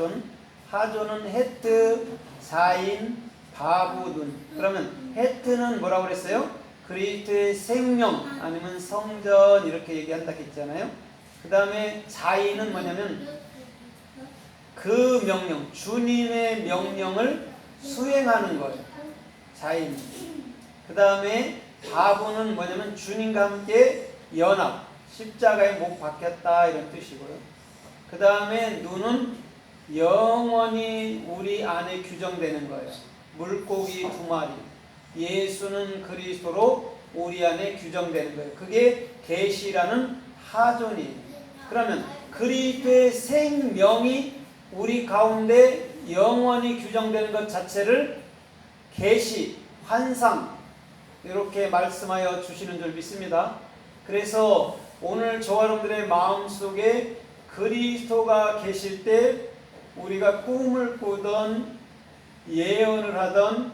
하존. 하존은 헤트, 사인, 바부둔. 그러면 헤트는 뭐라고 그랬어요? 그리스도의 생명 아니면 성전 이렇게 얘기한다 했잖아요. 그 다음에 자인은 뭐냐면 그 명령, 주님의 명령을 수행하는 거예요. 자인. 그 다음에 바보는 뭐냐면 주님과 함께 연합, 십자가에 못 박혔다 이런 뜻이고요. 그 다음에 눈은 영원히 우리 안에 규정되는 거예요. 물고기 두 마리. 예수는 그리스도로 우리 안에 규정되는 거예요. 그게 계시라는 하존이에요. 그러면 그리스도의 생명이 우리 가운데 영원히 규정되는 것 자체를 계시, 환상 이렇게 말씀하여 주시는 줄 믿습니다. 그래서 오늘 저와 여러분들의 마음속에 그리스도가 계실 때 우리가 꿈을 꾸던 예언을 하던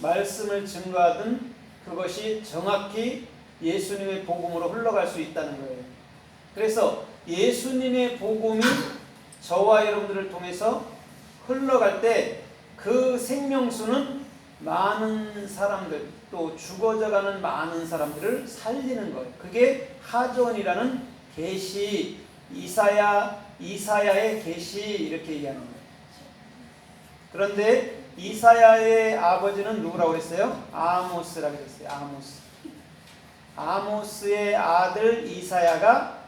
말씀을 증거하던 그것이 정확히 예수님의 복음으로 흘러갈 수 있다는 거예요. 그래서 예수님의 복음이 저와 여러분들을 통해서 흘러갈 때 그 생명수는 많은 사람들 또 죽어져가는 많은 사람들을 살리는 거예요. 그게 하존이라는 계시 이사야 이사야의 계시 이렇게 얘기하는 거예요. 그런데 이사야의 아버지는 누구라고 그랬어요? 아모스라고 그랬어요. 아모스. 아모스의 아들 이사야가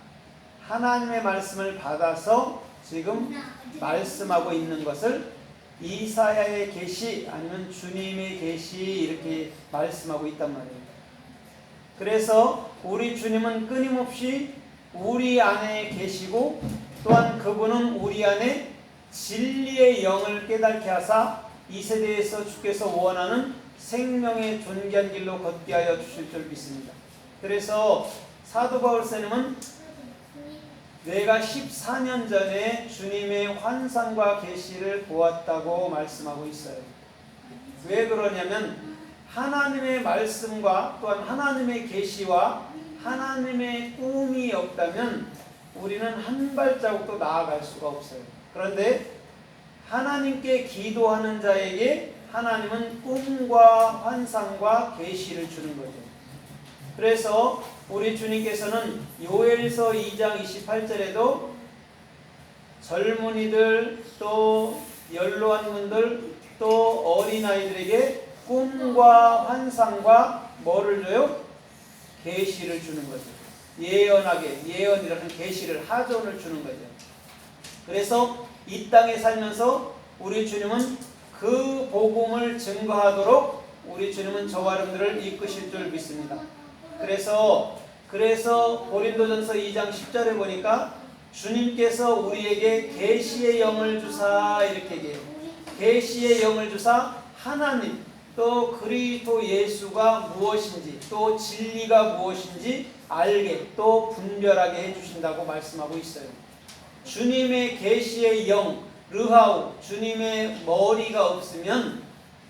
하나님의 말씀을 받아서 지금 말씀하고 있는 것을 이사야의 계시 아니면 주님의 계시 이렇게 말씀하고 있단 말이에요. 그래서 우리 주님은 끊임없이 우리 안에 계시고 또한 그분은 우리 안에 진리의 영을 깨닫게 하사 이 세대에서 주께서 원하는 생명의 존귀한 길로 걷게 하여 주실 줄 믿습니다. 그래서 사도 바울스님은 내가 14년 전에 주님의 환상과 계시를 보았다고 말씀하고 있어요. 왜 그러냐면 하나님의 말씀과 또한 하나님의 계시와 하나님의 꿈이 없다면 우리는 한 발자국도 나아갈 수가 없어요. 그런데 하나님께 기도하는 자에게 하나님은 꿈과 환상과 계시를 주는 거죠. 그래서 우리 주님께서는 요엘서 2장 28절에도 젊은이들 또 연로한 분들 또 어린아이들에게 꿈과 환상과 뭐를 줘요? 계시를 주는 거죠. 예언하게 예언이라는 계시를 하존을 주는 거죠. 그래서 이 땅에 살면서 우리 주님은 그 복음을 증거하도록 우리 주님은 저와 여러분들을 이끄실 줄 믿습니다. 그래서 그래서 고린도전서 2장 10절에 보니까 주님께서 우리에게 계시의 영을 주사 이렇게 얘기해요. 계시의 영을 주사 하나님 또 그리스도 예수가 무엇인지 또 진리가 무엇인지 알게 또 분별하게 해 주신다고 말씀하고 있어요. 주님의 계시의 영 르하우 주님의 머리가 없으면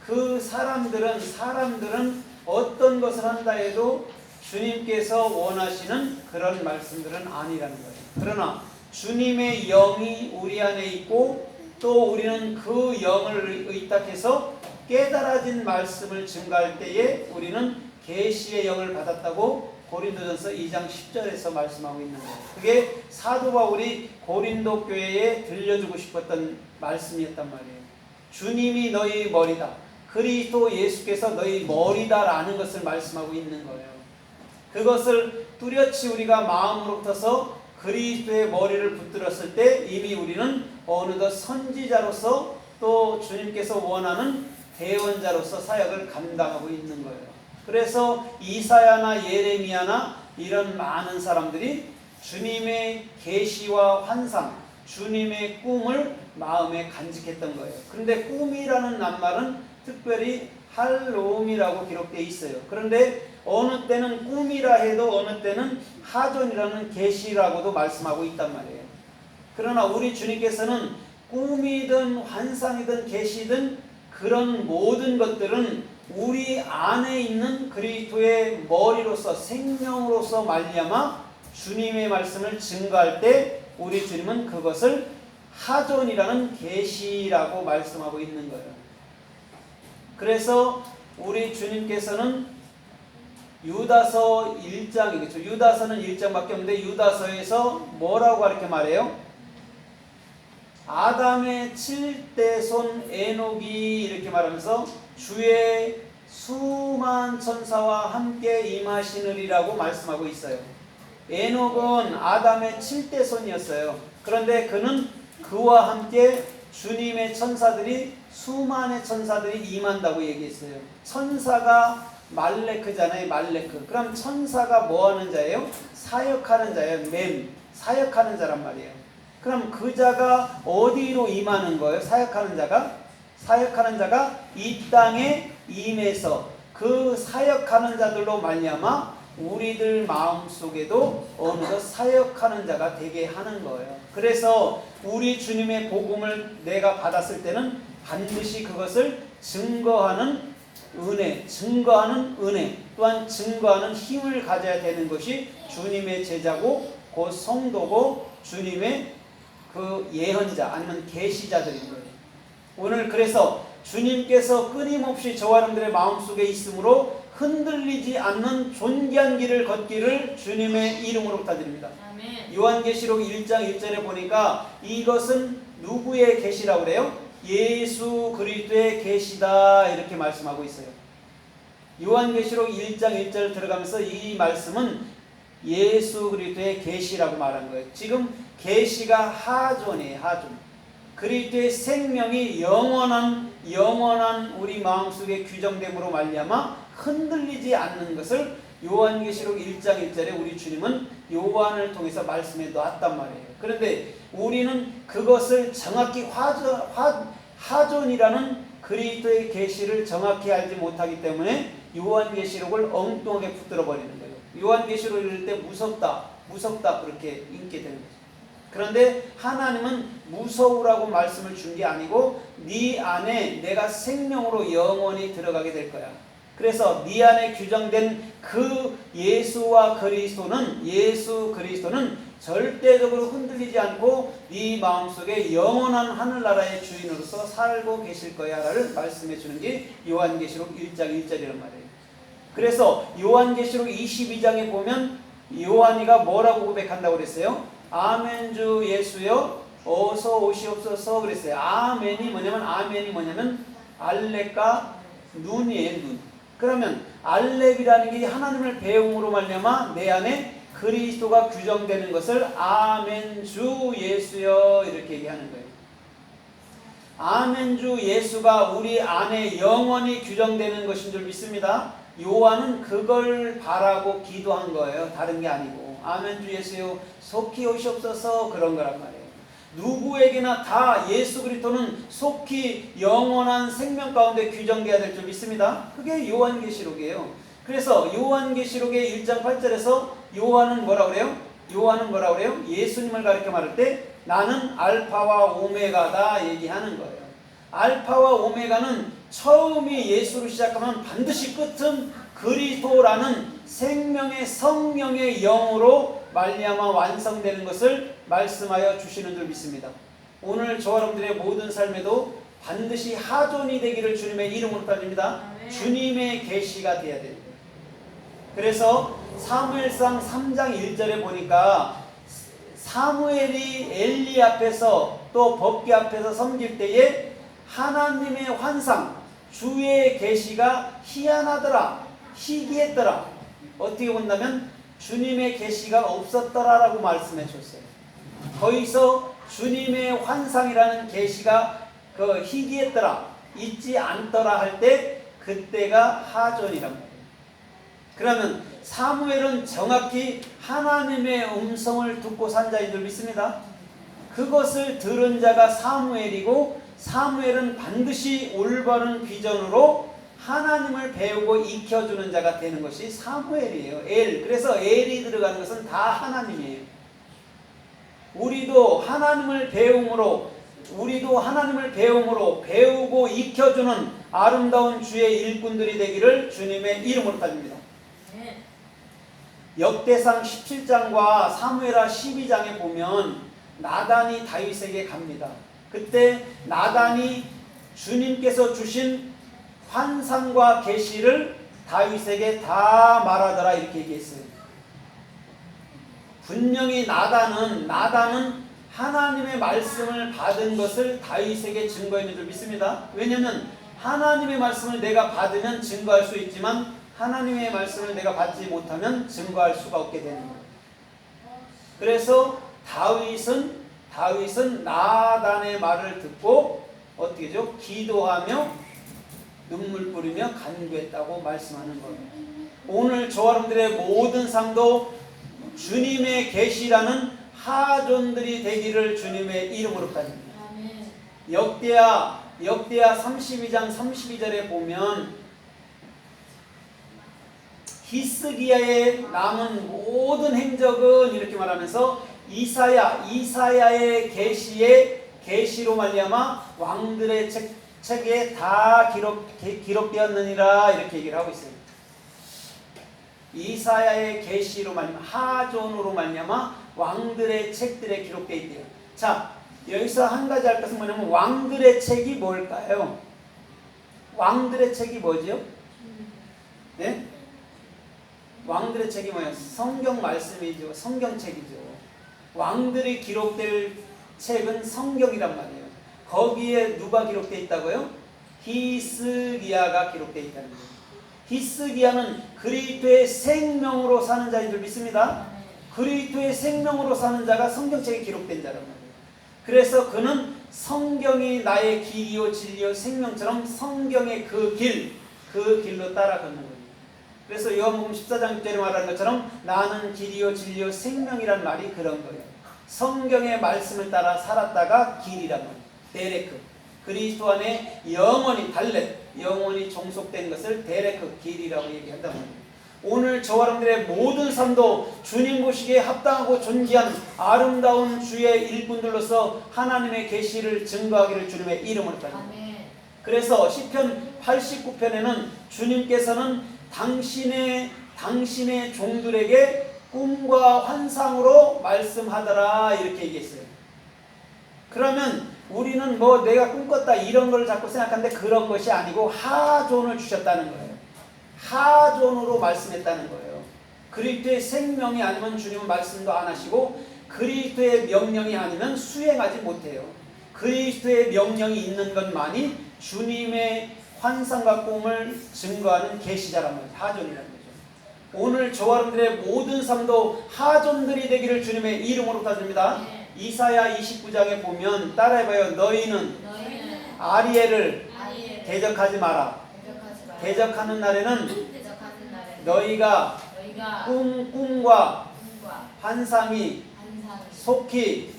그 사람들은 사람들은 어떤 것을 한다 해도 주님께서 원하시는 그런 말씀들은 아니라는 거예요. 그러나 주님의 영이 우리 안에 있고 또 우리는 그 영을 의탁해서 깨달아진 말씀을 증가할 때에 우리는 계시의 영을 받았다고 고린도전서 2장 10절에서 말씀하고 있는 거예요. 그게 사도 바울이 고린도 교회에 들려주고 싶었던 말씀이었단 말이에요. 주님이 너희 머리다. 그리스도 예수께서 너희 머리다라는 것을 말씀하고 있는 거예요. 그것을 뚜렷이 우리가 마음으로부터서 그리스도의 머리를 붙들었을 때 이미 우리는 어느덧 선지자로서 또 주님께서 원하는 대원자로서 사역을 감당하고 있는 거예요. 그래서 이사야나 예레미야나 이런 많은 사람들이 주님의 계시와 환상, 주님의 꿈을 마음에 간직했던 거예요. 그런데 꿈이라는 낱말은 특별히 할롬이라고 기록되어 있어요. 그런데 어느 때는 꿈이라 해도 어느 때는 하존이라는 계시라고도 말씀하고 있단 말이에요. 그러나 우리 주님께서는 꿈이든 환상이든 계시든 그런 모든 것들은 우리 안에 있는 그리스도의 머리로서 생명으로서 말미암아 주님의 말씀을 증거할 때 우리 주님은 그것을 하존이라는 계시라고 말씀하고 있는 거예요. 그래서 우리 주님께서는 유다서 1장이겠죠. 유다서는 1장밖에 없는데 유다서에서 뭐라고 이렇게 말해요? 아담의 칠대손 에녹이 이렇게 말하면서 주의 수만 천사와 함께 임하시느리라고 말씀하고 있어요. 에녹은 아담의 칠대손이었어요. 그런데 그는 그와 함께 주님의 천사들이 수만의 천사들이 임한다고 얘기했어요. 천사가 말레크잖아요. 말레크. 그럼 천사가 뭐 하는 자예요? 사역하는 자예요. 맴. 사역하는 자란 말이에요. 그럼 그 자가 어디로 임하는 거예요? 사역하는 자가? 사역하는 자가 이 땅에 임해서 그 사역하는 자들로 말미암아 우리들 마음 속에도 어느덧 사역하는 자가 되게 하는 거예요. 그래서 우리 주님의 복음을 내가 받았을 때는 반드시 그것을 증거하는 은혜, 증거하는 은혜, 또한 증거하는 힘을 가져야 되는 것이 주님의 제자고 곧 성도고 주님의 그 예언자 아니면 계시자들인 거예요. 오늘 그래서 주님께서 끊임없이 저와 여러분들의 마음속에 있으므로 흔들리지 않는 존귀한 길을 걷기를 주님의 이름으로 부탁드립니다. 아멘. 요한계시록 1장 1절에 보니까 이것은 누구의 계시라고 그래요? 예수 그리스도의 계시다 이렇게 말씀하고 있어요. 요한계시록 1장 1절 들어가면서 이 말씀은 예수 그리스도의 계시라고 말한 거예요. 지금 계시가 하존이에요. 하존. 그리스도의 생명이 영원한 영원한 우리 마음속에 규정됨으로 말미암아 흔들리지 않는 것을 요한계시록 1장 1절에 우리 주님은 요한을 통해서 말씀해 놨단 말이에요. 그런데 우리는 그것을 정확히 화존, 화, 하존이라는 그리스도의 계시를 정확히 알지 못하기 때문에 요한계시록을 엉뚱하게 붙들어 버리는 거예요. 요한계시록 읽을 때 무섭다, 무섭다 그렇게 읽게 되는 거죠. 그런데 하나님은 무서우라고 말씀을 준 게 아니고 네 안에 내가 생명으로 영원히 들어가게 될 거야. 그래서 네 안에 규정된 그 예수와 그리스도는 예수 그리스도는 절대적으로 흔들리지 않고 네 마음속에 영원한 하늘나라의 주인으로서 살고 계실 거야를 말씀해 주는 게 요한계시록 1장 1절이란 말이에요. 그래서 요한계시록 22장에 보면 요한이가 뭐라고 고백한다고 그랬어요? 아멘 주 예수여 어서 오시옵소서 그랬어요. 아멘이 뭐냐면 아멘이 뭐냐면 알렉과 눈이에요 눈. 그러면 알렉이라는 게 하나님을 배움으로 말미암아 내 안에 그리스도가 규정되는 것을 아멘 주 예수여 이렇게 얘기하는 거예요. 아멘 주 예수가 우리 안에 영원히 규정되는 것인 줄 믿습니다. 요한은 그걸 바라고 기도한 거예요. 다른 게 아니고. 아멘 주 예수여 속히 오시옵소서 그런 거란 말이에요. 누구에게나 다 예수 그리스도는 속히 영원한 생명 가운데 규정되어야 될 줄 믿습니다. 그게 요한계시록이에요. 그래서 요한계시록의 1장 8절에서 요한은 뭐라 그래요? 요한은 뭐라 그래요? 예수님을 가리켜 말할 때 나는 알파와 오메가다 얘기하는 거예요. 알파와 오메가는 처음이 예수로 시작하면 반드시 끝은 그리스도라는 생명의 성령의 영으로 말미암아 완성되는 것을 말씀하여 주시는 줄 믿습니다. 오늘 저와 여러분들의 모든 삶에도 반드시 하존이 되기를 주님의 이름으로 따집니다. 주님의 계시가 되어야 됩니다. 그래서 사무엘상 3장 1절에 보니까 사무엘이 엘리 앞에서 또 법궤 앞에서 섬길 때에 하나님의 환상 주의 계시가 희한하더라 희귀했더라 어떻게 본다면 주님의 계시가 없었더라라고 말씀해 줬어요. 거기서 주님의 환상이라는 계시가 그 희귀했더라 있지 않더라 할 때 그때가 말이에요. 그러면 사무엘은 정확히 하나님의 음성을 듣고 산 자인 줄 믿습니다. 그것을 들은 자가 사무엘이고 사무엘은 반드시 올바른 비전으로 하나님을 배우고 익혀주는 자가 되는 것이 사무엘이에요. 엘. 그래서 엘이 들어가는 것은 다 하나님이에요. 우리도 하나님을 배움으로 우리도 하나님을 배움으로 배우고 익혀주는 아름다운 주의 일꾼들이 되기를 주님의 이름으로 따집니다. 역대상 17장과 사무엘하 12장에 보면 나단이 다윗에게 갑니다. 그때 나단이 주님께서 주신 환상과 계시를 다윗에게 다 말하더라 이렇게 얘기했어요. 분명히 나단은 나단은 하나님의 말씀을 받은 것을 다윗에게 증거했는 줄 믿습니다. 왜냐하면 하나님의 말씀을 내가 받으면 증거할 수 있지만 하나님의 말씀을 내가 받지 못하면 증거할 수가 없게 되는 거예요. 그래서 다윗은 다윗은 나단의 말을 듣고 어떻게죠? 기도하며 눈물 뿌리며 간구했다고 말씀하는 거예요. 오늘 저와 여러분들의 모든 삶도 주님의 계시라는 하존들이 되기를 주님의 이름으로 따집니다. 아멘. 역대하 역대하 32장 32절에 보면 히스기야의 남은 모든 행적은 이렇게 말하면서 이사야 이사야의 계시의 계시로 말미암아 왕들의 책, 책에 다 기록 기- 기록되었느니라 이렇게 얘기를 하고 있어요. 이사야의 계시로 말미암아 하존으로 말미암아 왕들의 책들에 기록되어 있대요. 자 여기서 한 가지 할 것은 뭐냐면 왕들의 책이 뭘까요? 왕들의 책이 뭐죠? 네? 왕들의 책이 뭐예요? 성경 말씀이죠. 성경책이죠. 왕들이 기록될 책은 성경이란 말이에요. 거기에 누가 기록되어 있다고요? 히스기야가 기록되어 있다는 거예요. 히스기야는 그리스도의 생명으로 사는 자인 줄 믿습니다. 그리스도의 생명으로 사는 자가 성경책에 기록된 자란 말이에요. 그래서 그는 성경이 나의 길이요 진리요 생명처럼 성경의 그 길, 그 길로 따라 걷는 거예요. 그래서 요한복음 14장 6절에 말하는 것처럼 나는 길이요 진리요 생명이란 말이 그런 거예요. 성경의 말씀을 따라 살았다가 길이란 말이에요. 데레크. 그리스도 안에 영원히 달렛, 영원히 종속된 것을 데레크 길이라고 얘기한단 말이에요. 오늘 저와 여러분들의 모든 삶도 주님 보시기에 합당하고 존귀한 아름다운 주의 일꾼들로서 하나님의 계시를 증거하기를 주님의 이름으로 따릅니다. 그래서 시편 89편에는 주님께서는 당신의 당신의 종들에게 꿈과 환상으로 말씀하더라 이렇게 얘기했어요. 그러면 우리는 뭐 내가 꿈꿨다 이런 걸 자꾸 생각하는데 그런 것이 아니고 하존을 주셨다는 거예요. 하존으로 말씀했다는 거예요. 그리스도의 생명이 아니면 주님은 말씀도 안 하시고 그리스도의 명령이 아니면 수행하지 못해요. 그리스도의 명령이 있는 것만이 주님의 환상과 꿈을 증거하는 계시자란 말이에요. 하존이라는 거죠. 오늘 저와 여러분들의 모든 삶도 하존들이 되기를 주님의 이름으로 따집니다. 네. 이사야 29장에 보면 따라해봐요. 너희는 너희는 아리엘을 아이를 대적하지 마라. 대적하지. 대적하는 날에는 대적하는 너희가 너희가 꿈, 꿈과 꿈과 환상이 환상이 속히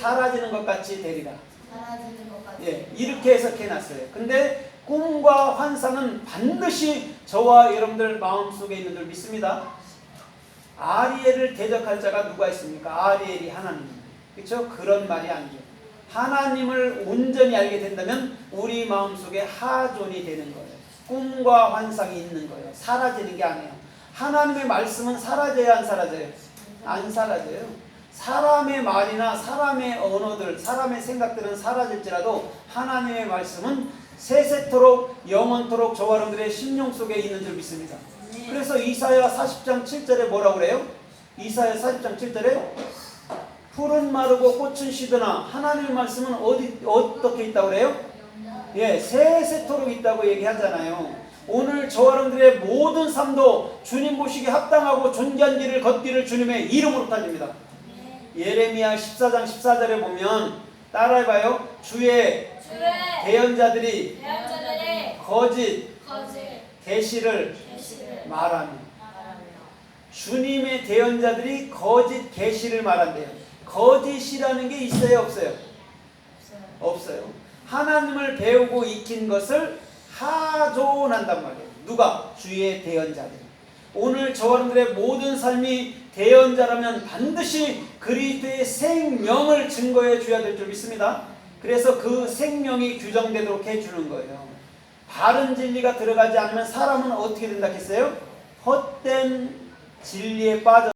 사라지는 것 같이 되리라. 사라지는 것 같아. 예, 이렇게 해석해 놨어요. 근데 꿈과 환상은 반드시 저와 여러분들 마음속에 있는 줄 믿습니다. 아리엘을 대적할 자가 누가 있습니까? 아리엘이 하나님. 그렇죠? 그런 말이 아니죠. 하나님을 온전히 알게 된다면 우리 마음속에 하존이 되는 거예요. 꿈과 환상이 있는 거예요. 사라지는 게 아니에요. 하나님의 말씀은 사라져야 안 사라져요? 안 사라져요. 사람의 말이나 사람의 언어들, 사람의 생각들은 사라질지라도 하나님의 말씀은 세세토록 영원토록 저와 여러분들의 심령 속에 있는 줄 믿습니다. 그래서 이사야 40장 7절에 뭐라고 그래요? 이사야 40장 7절에 풀은 마르고 꽃은 시드나 하나님의 말씀은 어디 어떻게 있다고 그래요? 예, 세세토록 있다고 얘기하잖아요. 오늘 저와 여러분들의 모든 삶도 주님 보시기에 합당하고 존귀한 길을 걷기를 주님의 이름으로 따집니다. 예레미야 14장 14절에 보면 따라해봐요. 주의 주의 대언자들이 대언자들의 거짓 거짓 계시를 계시를 말하며 말하며 주님의 대언자들이 거짓 계시를 말한대요. 거짓이라는 게 있어요, 없어요? 없어요. 하나님을 배우고 익힌 것을 하존한단 말이에요. 누가? 주의 대언자들. 오늘 저와 여러분들의 모든 삶이 대언자라면 반드시 그리스도의 생명을 증거해 줘야 될 줄 믿습니다. 그래서 그 생명이 규정되도록 해주는 거예요. 바른 진리가 들어가지 않으면 사람은 어떻게 된다 했어요? 헛된 진리에 빠져